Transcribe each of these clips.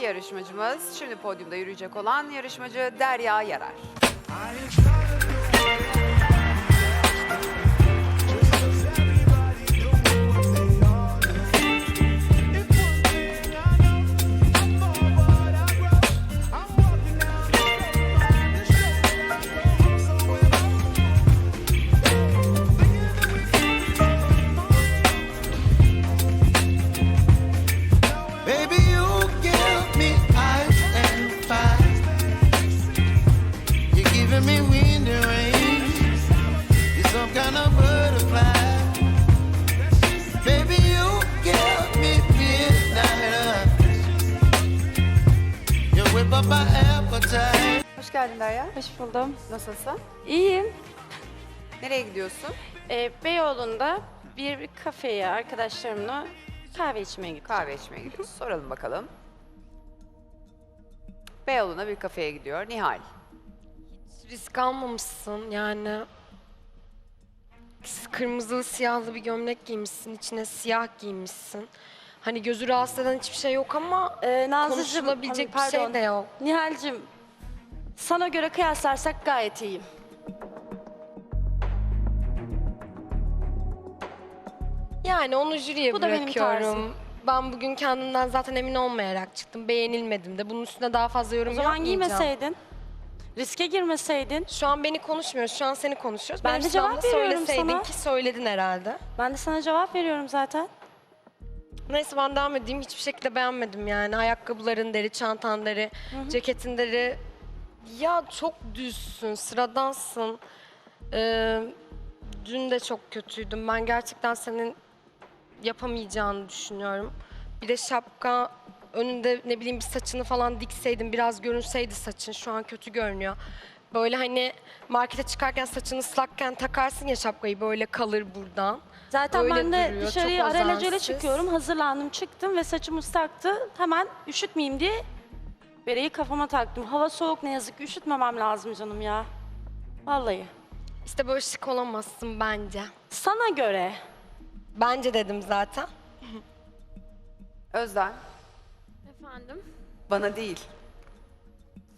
yarışmacımız. Şimdi podyumda yürüyecek olan yarışmacı Derya Yarar. Hoş geldin Derya. Hoş buldum. Nasılsın? İyiyim. Nereye gidiyorsun? Ee, Beyoğlu'nda bir, bir kafeye arkadaşlarımla kahve içmeye gittim. Kahve içmeye gidiyorsun. Soralım bakalım. Beyoğlu'na bir kafeye gidiyor. Nihal. Risk almamışsın yani. Kırmızılı siyahlı bir gömlek giymişsin, içine siyah giymişsin. Hani gözü rahatsız eden hiçbir şey yok ama Ee, Nazlıcığım, konuşulabilecek bir şey pardon. de yok. Nihal'cim, sana göre kıyaslarsak gayet iyiyim. Yani onu jüriye Bu da benim bırakıyorum. tarzım. Ben bugün kendimden zaten emin olmayarak çıktım. Beğenilmedim de. Bunun üstüne daha fazla yorum O zaman yapmayacağım. giymeseydin, riske girmeseydin. Şu an beni konuşmuyoruz. Şu an seni konuşuyoruz. Ben de cevap sınavda veriyorum söyleseydin sana. ki söyledin herhalde. Ben de sana cevap veriyorum zaten. Neyse ben devam edeyim. Hiçbir şekilde beğenmedim yani. Ayakkabıların deri, çantan deri, ceketin deri. Ya çok düzsün, sıradansın. Ee, dün de çok kötüydüm. Ben gerçekten senin yapamayacağını düşünüyorum. Bir de şapka önünde ne bileyim bir saçını falan dikseydin, biraz görünseydi saçın. Şu an kötü görünüyor. Böyle hani markete çıkarken saçını ıslakken takarsın ya şapkayı böyle kalır buradan. Zaten Öyle ben de duruyor, dışarıya çok alelacele çıkıyorum. Hazırlandım, çıktım ve saçım ıslaktı. Hemen üşütmeyeyim diye bereyi kafama taktım. Hava soğuk ne yazık ki üşütmemem lazım canım ya. Vallahi. İşte böyle şık olamazsın bence. Sana göre Bence dedim zaten. Özden. Efendim? Bana değil.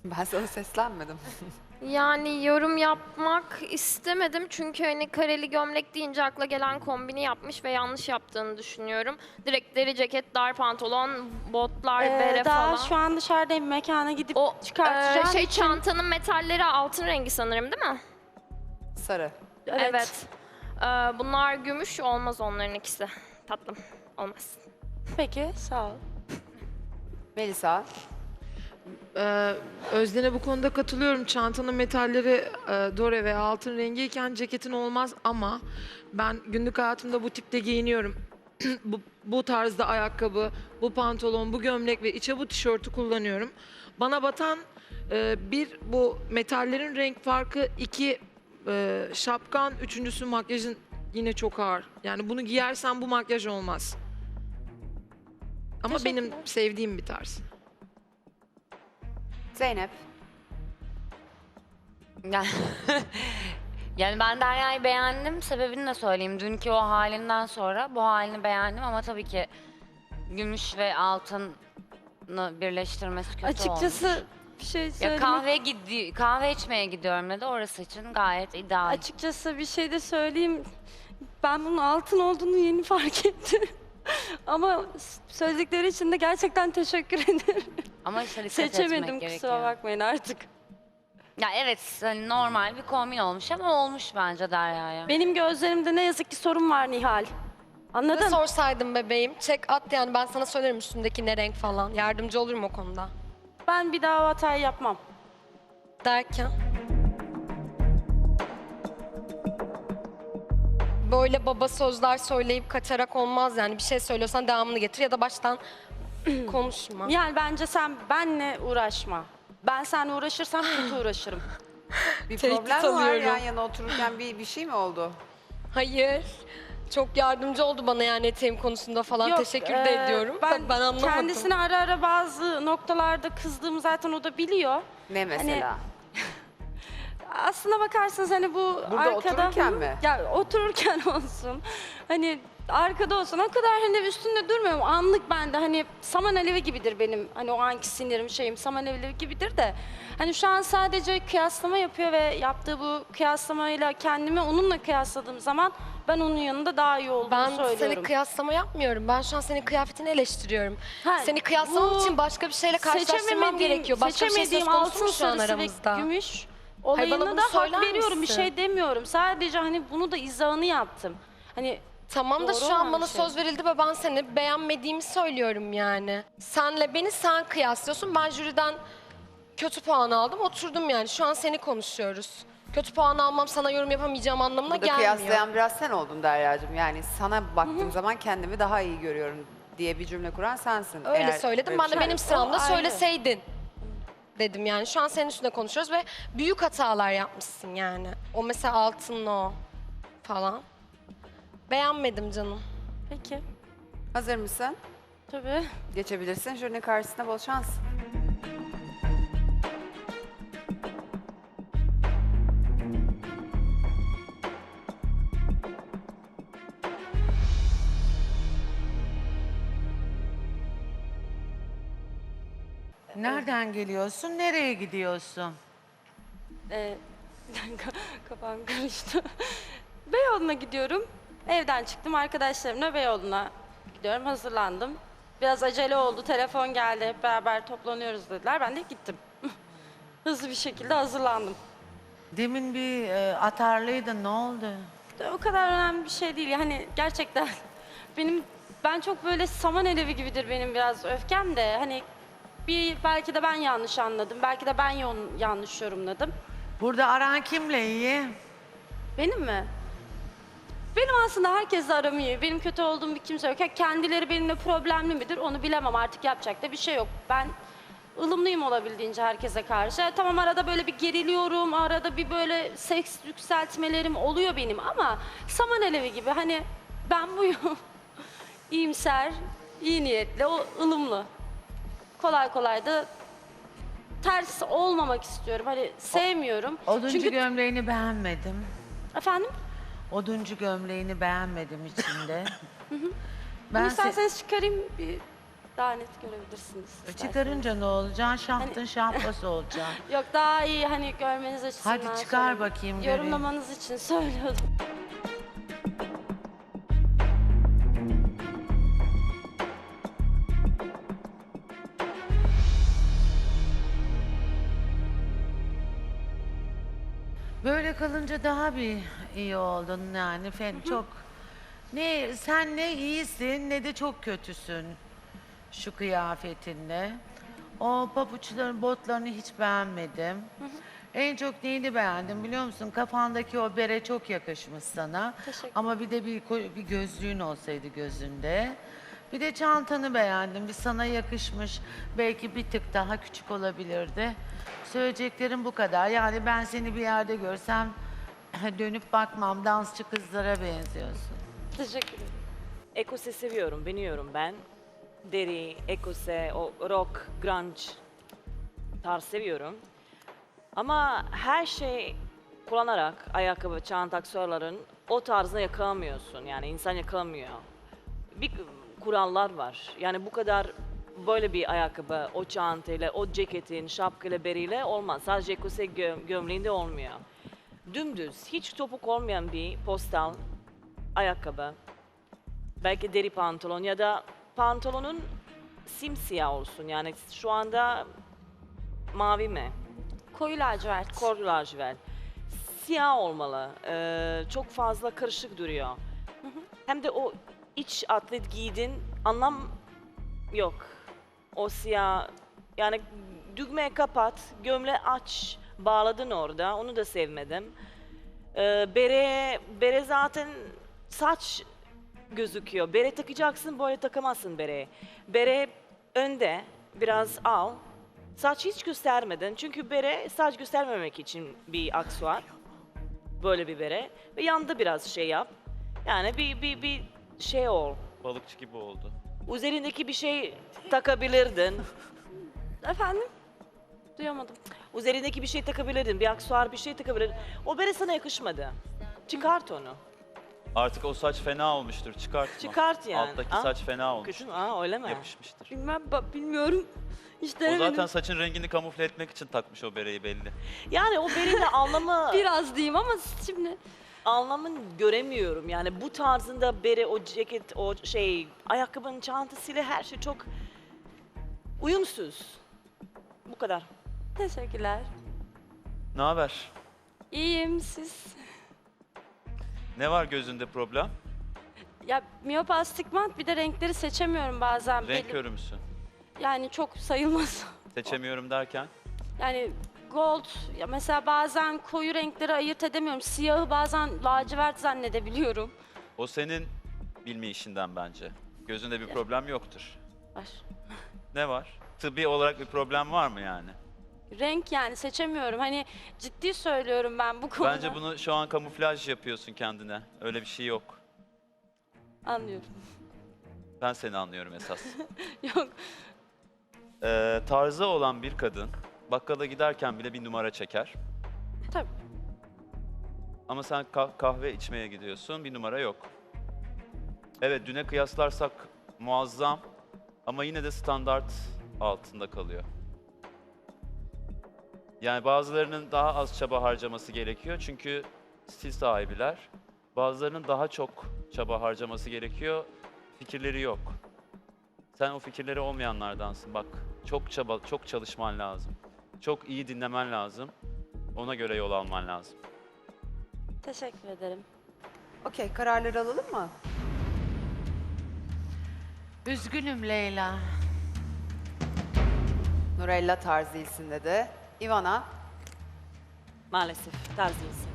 Ben sana seslenmedim. Yani yorum yapmak istemedim çünkü hani kareli gömlek deyince akla gelen kombini yapmış ve yanlış yaptığını düşünüyorum. Direkt deri ceket, dar pantolon, botlar, Ee, bere daha falan. şu anda dışarıdayım mekana gidip o çıkartacağım e, şey için- çantanın metalleri altın rengi sanırım değil mi? Sarı. Evet. Ee, bunlar gümüş olmaz onların ikisi. Tatlım. Olmaz. Peki sağ ol. Melisa. Ee, Özden'e bu konuda katılıyorum. Çantanın metalleri e, dore ve altın rengiyken ceketin olmaz ama ben günlük hayatımda bu tipte giyiniyorum. bu, bu tarzda ayakkabı, bu pantolon, bu gömlek ve içe bu tişörtü kullanıyorum. Bana batan e, bir bu metallerin renk farkı, iki e, şapkan, üçüncüsü makyajın yine çok ağır. Yani bunu giyersen bu makyaj olmaz. Ama benim Teşekkürler. sevdiğim bir tarz. Zeynep. Yani, yani ben Derya'yı beğendim. Sebebini de söyleyeyim. Dünkü o halinden sonra bu halini beğendim ama tabii ki gümüş ve altını birleştirmesi kötü olmuş. Açıkçası bir şey Ya söylemek... kahve gidi kahve içmeye gidiyorum dedi. Orası için gayet ideal. Açıkçası bir şey de söyleyeyim. Ben bunun altın olduğunu yeni fark ettim. Ama söyledikleri için de gerçekten teşekkür ederim. Ama işte dikkat etmek Seçemedim gerekiyor. kusura bakmayın artık. Ya evet hani normal bir kombin olmuş ama olmuş bence Derya'ya. Benim gözlerimde ne yazık ki sorun var Nihal. Ne Anladın? sorsaydım bebeğim, çek at yani ben sana söylerim üstündeki ne renk falan. Yardımcı olurum o konuda. Ben bir daha o hatayı yapmam. Derken? Böyle baba sözler söyleyip kaçarak olmaz yani. Bir şey söylüyorsan devamını getir ya da baştan konuşma. Yani bence sen benle uğraşma. Ben seninle uğraşırsam kötü uğraşırım. Bir Tehdit problem mi var alıyorum. yan yana otururken bir, bir şey mi oldu? Hayır. Çok yardımcı oldu bana yani eteğim konusunda falan. Yok, Teşekkür de e, ediyorum. Ben, Ben, anlamadım. kendisine ara ara bazı noktalarda kızdığımı zaten o da biliyor. Ne mesela? aslına bakarsanız hani bu Burada arkada... otururken mi? Ya otururken olsun. Hani arkada olsun. O kadar hani üstünde durmuyorum. Anlık bende hani saman alevi gibidir benim. Hani o anki sinirim şeyim saman alevi gibidir de. Hani şu an sadece kıyaslama yapıyor ve yaptığı bu kıyaslamayla kendimi onunla kıyasladığım zaman ben onun yanında daha iyi olduğunu Ben söylüyorum. seni kıyaslama yapmıyorum. Ben şu an senin kıyafetini eleştiriyorum. Ha, seni kıyaslamak bu için başka bir şeyle karşılaştırmam Seçemediğim- gerekiyor. Başka bir şey söz seçemediğim konusu altın mu şu an sarısı aramızda? ve gümüş Hayır, bana olayına bunu da söyler hak veriyorum. Bir misin? şey demiyorum. Sadece hani bunu da izahını yaptım. Hani Tamam da Doğru şu an olan bana bir şey. söz verildi ve ben seni beğenmediğimi söylüyorum yani. Senle beni sen kıyaslıyorsun. Ben jüriden kötü puan aldım. Oturdum yani. Şu an seni konuşuyoruz. Kötü puan almam sana yorum yapamayacağım anlamına Burada gelmiyor. kıyaslayan biraz sen oldun Derya'cığım. Yani sana baktığım zaman kendimi daha iyi görüyorum diye bir cümle kuran sensin. Öyle Eğer söyledim. böyle Ben bir de şey- benim sıramda ayrı. söyleseydin dedim yani. Şu an senin üstünde konuşuyoruz ve büyük hatalar yapmışsın yani. O mesela altınla o falan. Beğenmedim canım. peki Hazır mısın? tabii. Geçebilirsin. Jürinin karşısında bol şans. Nereden geliyorsun? Nereye gidiyorsun? Ee, kafam karıştı. Beyoğlu'na gidiyorum. Evden çıktım arkadaşlarımla Beyoğlu'na gidiyorum. Hazırlandım. Biraz acele oldu. Telefon geldi. Hep beraber toplanıyoruz dediler. Ben de gittim. Hızlı bir şekilde hazırlandım. Demin bir e, atarlıydın. Ne oldu? O kadar önemli bir şey değil. Yani gerçekten benim ben çok böyle saman alevi gibidir benim biraz öfkem de hani bir belki de ben yanlış anladım. Belki de ben yon- yanlış yorumladım. Burada aran kimle iyi? Benim mi? Benim aslında herkesle aram iyi. Benim kötü olduğum bir kimse yok. Ha, Kendileri benimle problemli midir onu bilemem artık yapacak da bir şey yok. Ben ılımlıyım olabildiğince herkese karşı. Ha, Tamam arada böyle bir geriliyorum, arada bir böyle seks yükseltmelerim oluyor benim ama saman alevi gibi hani ben buyum. İyimser, iyi niyetli, o ılımlı. Kolay kolay da ters olmamak istiyorum. Hani sevmiyorum. Oduncu Çünkü gömleğini beğenmedim. efendim Oduncu gömleğini beğenmedim içinde. Bunu ben se- isterseniz çıkarayım bir daha net görebilirsiniz. isterseniz. çıkarınca ne olacaksın? Şaftın Hani- şapkası olacaksın. Yok daha iyi hani görmeniz açısından Hadi çıkar söyledim. bakayım, göreyim. Yorumlamanız için söylüyordum. Böyle kalınca daha bir iyi oldun yani. Fen- çok ne sen ne iyisin ne de çok kötüsün şu kıyafetinle. O pabuçların botlarını hiç beğenmedim. En çok neyini beğendim biliyor musun? Kafandaki o bere çok yakışmış sana. Teşekkür Ama bir de bir, ko- bir gözlüğün olsaydı gözünde. Bir de çantanı beğendim. Bir sana yakışmış. Belki bir tık daha küçük olabilirdi. Söyleyeceklerim bu kadar. Yani ben seni bir yerde görsem dönüp bakmam. Dansçı kızlara benziyorsun. Teşekkür ederim. Ekose seviyorum, beğeniyorum ben. Deri, ekose, o rock, grunge tarz seviyorum. Ama her şey kullanarak ayakkabı, çanta, aksesuarların o tarzına yakalamıyorsun. Yani insan yakalamıyor. Bir kurallar var. Yani bu kadar böyle bir ayakkabı, o çantayla, o ceketin, şapkayla, beriyle olmaz. Sadece ekose gö- gömleğinde olmuyor. Dümdüz, hiç topuk olmayan bir postal ayakkabı belki deri pantolon ya da pantolonun simsiyah olsun. Yani şu anda mavi mi? Koyu lacivert. Kor lacivert. Siyah olmalı. Ee, çok fazla karışık duruyor. Hem de o iç atlet giydin anlam yok. O siyah yani düğmeye kapat, gömle aç, bağladın orada. Onu da sevmedim. Ee, bere, bere zaten saç gözüküyor. Bere takacaksın, böyle takamazsın bere. Bere önde, biraz al. Saç hiç göstermeden. Çünkü bere saç göstermemek için bir aksuar. Böyle bir bere. Ve yanda biraz şey yap. Yani bir, bir, bir şey ol. Balıkçı gibi oldu. Üzerindeki bir şey takabilirdin. Efendim? Duyamadım. Üzerindeki bir şey takabilirdin, bir aksesuar bir şey takabilirdin. O bere sana yakışmadı. Çıkart onu. Artık o saç fena olmuştur. Çıkartma. Çıkart yani. Alttaki Ha? saç fena olmuş. Aa öyle mi? Yapışmıştır. Bilmem, ba- bilmiyorum. Hiç O denemedim. zaten saçın rengini kamufle etmek için takmış o bereyi belli. Yani o berenin anlamı, Biraz diyeyim ama şimdi anlamını göremiyorum. Yani bu tarzında bere, o ceket, o şey, ayakkabının çantasıyla her şey çok uyumsuz. Bu kadar. teşekkürler. Ne haber? İyiyim siz. Ne var gözünde problem? Ya miyop astigmat bir de renkleri seçemiyorum bazen. Renk Belli- körü müsün? Yani çok sayılmaz. Seçemiyorum derken? Yani gold ya mesela bazen koyu renkleri ayırt edemiyorum. Siyahı bazen lacivert zannedebiliyorum. O senin bilme işinden bence. Gözünde bir problem yoktur. Var. Ne var? Tıbbi olarak bir problem var mı yani? Renk yani seçemiyorum. Hani ciddi söylüyorum ben bu konuda. Bence bunu şu an kamuflaj yapıyorsun kendine. Öyle bir şey yok. Anlıyorum. Ben seni anlıyorum esas. Yok. Ee, tarzı olan bir kadın bakkala giderken bile bir numara çeker. Tabii. Ama sen kah- kahve içmeye gidiyorsun, bir numara yok. Evet, düne kıyaslarsak muazzam ama yine de standart altında kalıyor. Yani bazılarının daha az çaba harcaması gerekiyor çünkü stil sahibiler. Bazılarının daha çok çaba harcaması gerekiyor, fikirleri yok. Sen o fikirleri olmayanlardansın. Bak, çok çaba, çok çalışman lazım. Çok iyi dinlemen lazım. Ona göre yol alman lazım. Teşekkür ederim. Okey, kararları alalım mı? Üzgünüm Leyla. Nurella tarz değilsin dedi. Ivana, Maalesef tarz değilsin.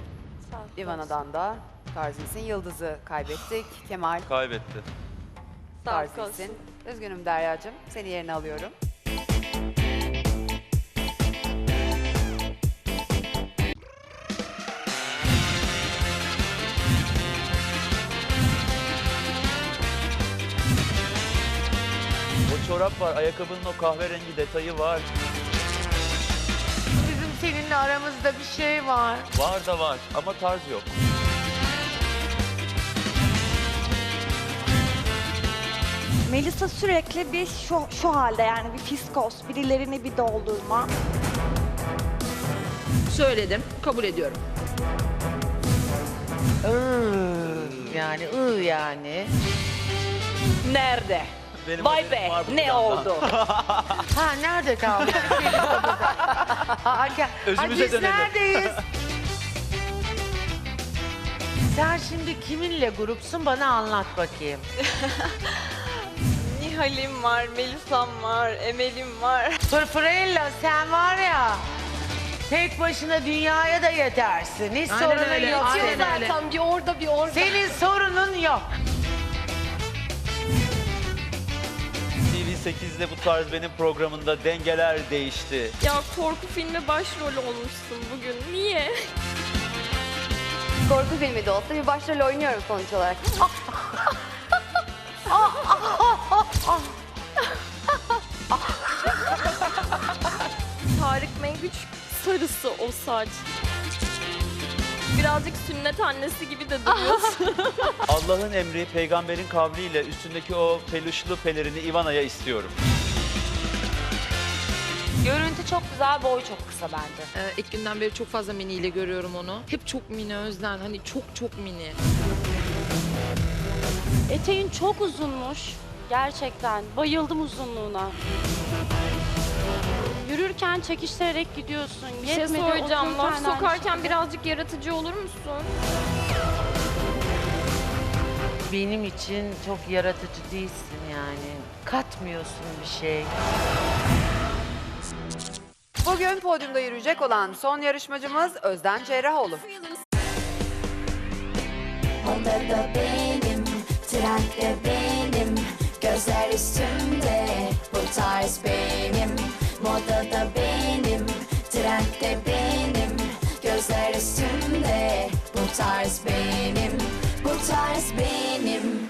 Sağ ol. Ivana'dan da tarz değilsin. Yıldız'ı kaybettik. Kemal Kaybetti. Sağ ol, tarz Koz. değilsin. Üzgünüm Derya'cığım. Seni yerine alıyorum. Çorap var, ayakkabının o kahverengi detayı var. Bizim seninle aramızda bir şey var. Var da var ama tarz yok. Melisa sürekli bir şu, şu halde yani bir fiskos, birilerini bir doldurma. Söyledim, kabul ediyorum. Iı, yani ı yani. Nerede? Benim Vay be, ne oldu? Ha nerede kaldı? ha, gel. Özümüze biz dönelim. neredeyiz? Sen şimdi kiminle grupsun bana anlat bakayım. Nihal'im var, Melisa'm var, Emel'im var. Fırfırella sen var ya tek başına dünyaya da yetersin. Hiç Aynen sorunun öyle, yok aynen senin. öyle. Zaten bir orada bir orada. Senin sorunun yok. TV8'de bu tarz benim programında dengeler değişti. Ya korku filmi başrol olmuşsun bugün. Niye? Korku filmi de olsa bir başrol oynuyorum sonuç olarak. Tarık Mengüç sarısı o saç. Birazcık sünnet annesi gibi de duruyorsun. Allah'ın emri, peygamberin kavliyle üstündeki o peluşlu pelerini Ivana'ya istiyorum. Görüntü çok güzel, boy çok kısa bence. Ee, ilk günden beri çok fazla miniyle görüyorum onu. Hep çok mini Özden, hani çok çok mini. Eteğin çok uzunmuş. Gerçekten. Bayıldım uzunluğuna. Yürürken çekiştirerek gidiyorsun. Bir şey Yetmedi, soracağım. Laf aynı sokarken şekilde. birazcık yaratıcı olur musun? Benim için çok yaratıcı değilsin yani. Katmıyorsun bir şey. Bugün podyumda yürüyecek olan son yarışmacımız Özden Cerrahoğlu. Odada benim, trendde benim Gözler üstümde, bu tarz benim Moda da benim, trend de benim Gözler üstümde, bu tarz benim Bu tarz benim.